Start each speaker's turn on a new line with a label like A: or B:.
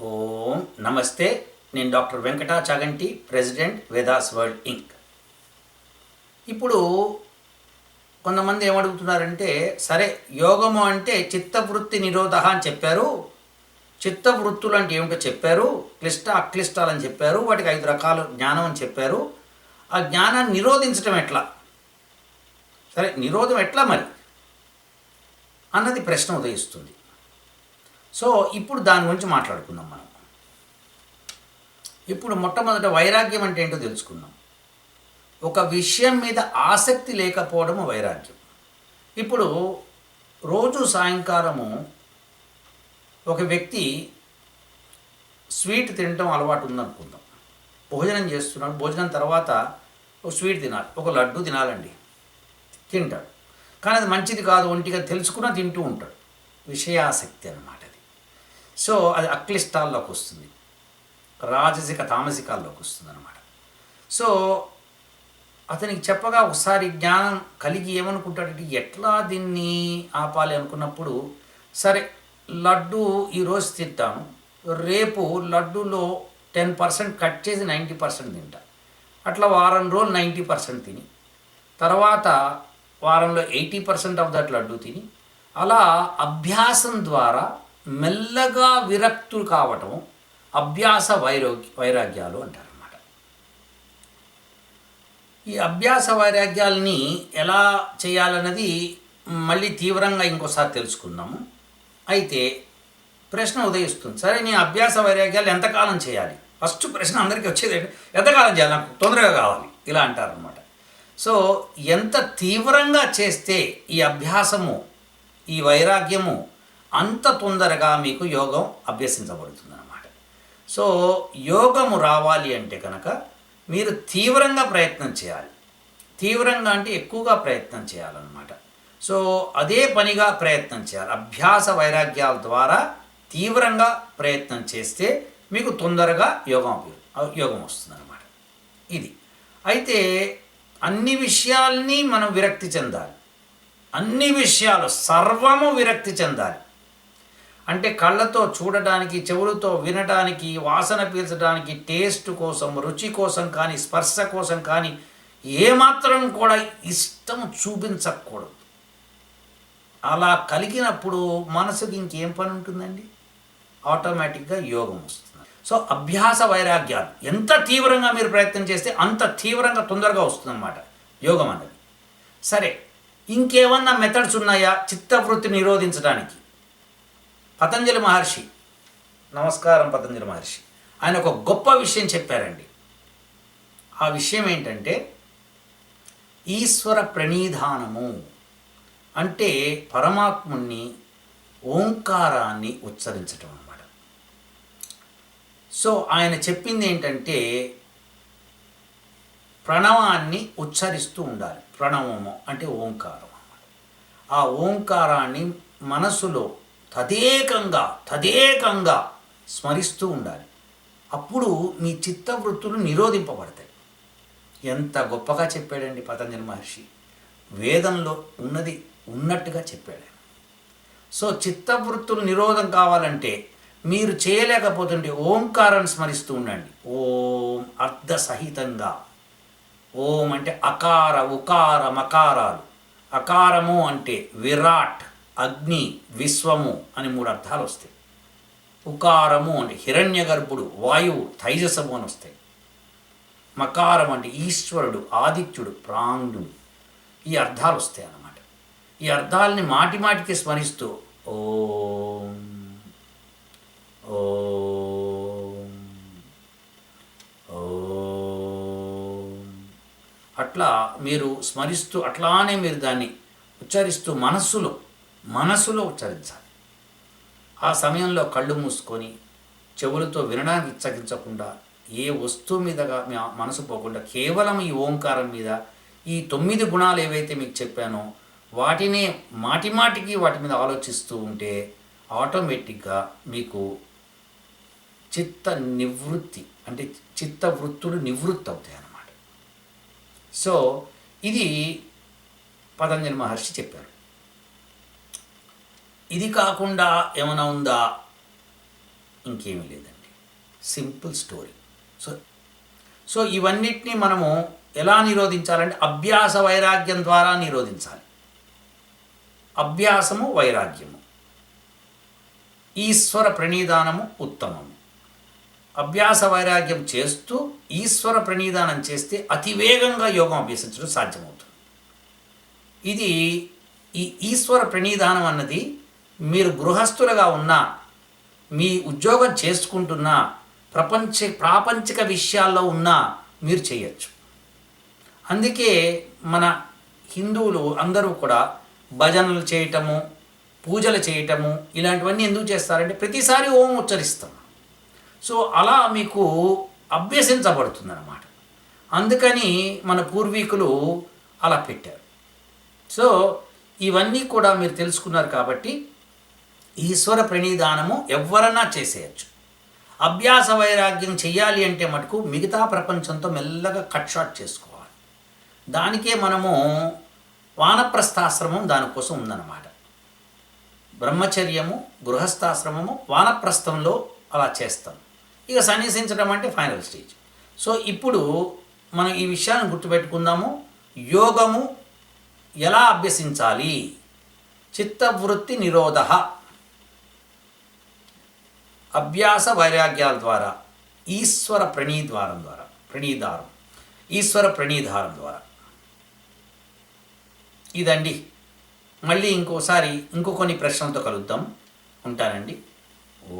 A: ఓం నమస్తే నేను doctor Venkata Chaganti president Vedas world Inc. ఇప్పుడు కొంతమంది ఏమడుగుతున్నారంటే సరే యోగము అంటే చిత్తవృత్తి నిరోధ అని చెప్పారు. చిత్తవృత్తులు అంటే ఏమిటో చెప్పారు. క్లిష్ట అక్లిష్టాలని చెప్పారు. వాటికి ఐదు రకాల జ్ఞానం అని చెప్పారు. ఆ జ్ఞానాన్ని నిరోధించడం ఎట్లా? సరే నిరోధం ఎట్లా మరి? అన్నది ప్రశ్న ఉదయిస్తుంది. సో ఇప్పుడు దాని గురించి మాట్లాడుకుందాం మనం. ఇప్పుడు మొట్టమొదట వైరాగ్యం అంటే ఏంటో తెలుసుకుందాం. ఒక విషయం మీద ఆసక్తి లేకపోవడము వైరాగ్యం. ఇప్పుడు రోజు సాయంకాలము ఒక వ్యక్తి స్వీట్ తినటం అలవాటు ఉందనుకుందాం. భోజనం చేస్తున్నాడు భోజనం తర్వాత ఒక స్వీట్ తినాలి ఒక లడ్డు తినాలండి. తింటాడు. కానీ అది మంచిది కాదు ఒంటిగా తెలుసుకున్నా తింటూ ఉంటాడు. విషయాసక్తి అన్నమాట. సో అది అక్లిష్టాల్లోకి వస్తుంది. రాజసిక తామసికాల్లోకి వస్తుంది అనమాట సో అతనికి చెప్పగా ఒకసారి జ్ఞానం కలిగి ఏమనుకుంటాడంటే ఎట్లా దీన్ని ఆపాలి అనుకున్నప్పుడు సరే లడ్డు ఈరోజు తింటాను రేపు లడ్డూలో టెన్ పర్సెంట్ కట్ చేసి నైంటీ పర్సెంట్ తింటా. అట్లా వారం రోజులు నైంటీ పర్సెంట్ తిని తర్వాత వారంలో eighty percent of that laddu తిని అలా అభ్యాసం ద్వారా మెల్లగా విరక్తులు కావటం అభ్యాస వైరోగ్య వైరాగ్యాలు అంటారన్నమాట. ఈ అభ్యాస వైరాగ్యాలని ఎలా చేయాలన్నది మళ్ళీ తీవ్రంగా ఇంకోసారి తెలుసుకుందాము అయితే ప్రశ్న ఉదయిస్తుంది. సరే నేను అభ్యాస వైరాగ్యాలు ఎంతకాలం చేయాలి? ఫస్ట్ ప్రశ్న అందరికీ వచ్చేది ఎంతకాలం చేయాలి? నాకు తొందరగా కావాలి. ఇలా అంటారనమాట సో ఎంత తీవ్రంగా చేస్తే ఈ అభ్యాసము ఈ వైరాగ్యము అంత తొందరగా మీకు యోగం అభ్యసించబడుతుంది అన్నమాట సో యోగము రావాలి అంటే కనుక మీరు తీవ్రంగా ప్రయత్నం చేయాలి. తీవ్రంగా అంటే ఎక్కువగా ప్రయత్నం చేయాలన్నమాట. సో అదే పనిగా ప్రయత్నం చేయాలి. అభ్యాస వైరాగ్యాల ద్వారా తీవ్రంగా ప్రయత్నం చేస్తే మీకు తొందరగా యోగం యోగం వస్తుందన్నమాట. ఇది. అయితే అన్ని విషయాల్ని మనం విరక్తి చెందాలి. అన్ని విషయాలు సర్వము విరక్తి చెందాలి. అంటే కళ్ళతో చూడటానికి చెవులతో వినడానికి వాసన పీల్చడానికి టేస్ట్ కోసం రుచి కోసం కానీ స్పర్శ కోసం కానీ ఏమాత్రం కూడా ఇష్టం చూపించకూడదు. అలా కలిగినప్పుడు మనసుకి ఇంకేం పని ఉంటుందండి? ఆటోమేటిక్గా యోగం వస్తుంది. సో అభ్యాస వైరాగ్యాలు. ఎంత తీవ్రంగా మీరు ప్రయత్నం చేస్తే అంత తీవ్రంగా తొందరగా వస్తుందన్నమాట యోగం అన్నది. సరే ఇంకేమన్నా మెథడ్స్ ఉన్నాయా చిత్తవృత్తి నిరోధించడానికి? పతంజలి మహర్షి. నమస్కారం పతంజలి మహర్షి. ఆయన ఒక గొప్ప విషయం చెప్పారండి. ఆ విషయం ఏంటంటే ఈశ్వర ప్రణీధానము అంటే పరమాత్ముణ్ణి ఓంకారాన్ని ఉచ్చరించటం అన్నమాట. సో ఆయన చెప్పింది ఏంటంటే ప్రణవాన్ని ఉచ్చరిస్తూ ఉండాలి. ప్రణవము అంటే ఓంకారం అన్నమాట. ఆ ఓంకారాన్ని మనసులో తదేకంగా తదేకంగా స్మరిస్తూ ఉండాలి. అప్పుడు మీ చిత్తవృత్తులు నిరోధింపబడతాయి. ఎంత గొప్పగా చెప్పాడండి పతంజలి మహర్షి. వేదంలో ఉన్నది ఉన్నట్టుగా చెప్పాడు సో చిత్తవృత్తులు నిరోధం కావాలంటే మీరు చేయలేకపోతుంటే ఓంకారాన్ని స్మరిస్తూ ఉండండి. ఓం అర్ధ సహితంగా ఓం అంటే అకార ఉకార మకారాలు అకారము అంటే విరాట్. అగ్ని విశ్వము అని మూడు అర్థాలు వస్తాయి. ఉకారము అంటే హిరణ్య గర్భుడు వాయువు తైజసము అని వస్తాయి. మకారం అంటే ఈశ్వరుడు ఆదిత్యుడు ప్రాంగుడు ఈ అర్థాలు వస్తాయి అన్నమాట. ఈ అర్థాలని మాటి మాటికి స్మరిస్తూ ఓం ఓం ఓం. అట్లా మీరు స్మరిస్తూ అట్లానే మీరు దాన్ని ఉచ్చరిస్తూ మనస్సులో మనసులో ఉచ్చరించాలి. ఆ సమయంలో కళ్ళు మూసుకొని చెవులతో వినడానికి ఇచ్చగించకుండా ఏ వస్తువు మీదగా మీ మనసు పోకుండా కేవలం ఈ ఓంకారం మీద ఈ తొమ్మిది గుణాలు ఏవైతే మీకు చెప్పానో వాటినే మాటిమాటికి వాటి మీద ఆలోచిస్తూ ఉంటే ఆటోమేటిక్గా మీకు చిత్త నివృత్తి అంటే చిత్త వృత్తులు నివృత్తి అవుతాయి అన్నమాట. సో ఇది పతంజలి మహర్షి చెప్పారు. ఇది కాకుండా ఏమైనా ఉందా? ఇంకేమీ లేదండి. Simple story. సో సో ఇవన్నిటినీ మనము ఎలా నిరోధించాలంటే అభ్యాస వైరాగ్యం ద్వారా నిరోధించాలి. అభ్యాసము వైరాగ్యము. ఈశ్వర ప్రణీదానము ఉత్తమము. అభ్యాస వైరాగ్యం చేస్తూ ఈశ్వర ప్రణీదానం చేస్తే అతివేగంగా యోగం అభ్యసించడం సాధ్యమవుతుంది. ఇది ఈ ఈశ్వర ప్రణీదానం అన్నది మీరు గృహస్థులుగా ఉన్నా మీ ఉద్యోగం చేసుకుంటున్నా ప్రపంచ ప్రాపంచిక విషయాల్లో ఉన్నా మీరు చేయొచ్చు. అందుకే మన హిందువులు అందరూ కూడా భజనలు చేయటము పూజలు చేయటము ఇలాంటివన్నీ ఎందుకు చేస్తారంటే ప్రతిసారి ఓం ఉచ్చరిస్తాం. సో అలా మీకు అభ్యసించబడుతుందన్నమాట. అందుకని మన పూర్వీకులు అలా పెట్టారు. సో ఇవన్నీ కూడా మీరు తెలుసుకున్నారు కాబట్టి ఈశ్వర ప్రణిధానము ఎవరన్నా చేసేయచ్చు. అభ్యాస వైరాగ్యం చెయ్యాలి అంటే మటుకు మిగతా ప్రపంచంతో మెల్లగా కట్ షాట్ చేసుకోవాలి. దానికే మనము వానప్రస్థాశ్రమం దానికోసం ఉందన్నమాట. బ్రహ్మచర్యము గృహస్థాశ్రమము వానప్రస్థంలో అలా చేస్తాం. ఇక సన్యసించడం అంటే ఫైనల్ స్టేజ్. సో ఇప్పుడు మనం ఈ విషయాన్ని గుర్తుపెట్టుకుందాము. యోగము ఎలా అభ్యసించాలి? చిత్తవృత్తి నిరోధ. అభ్యాస వైరాగ్యాల ద్వారా ఈశ్వర ప్రణీద్వారం ద్వారా ప్రణీధారం ఈశ్వర ప్రణీధారం ద్వారా. ఇదండి. మళ్ళీ ఇంకోసారి ఇంకో కొన్ని ప్రశ్నలతో కలుద్దాం. ఉంటానండి. ఓ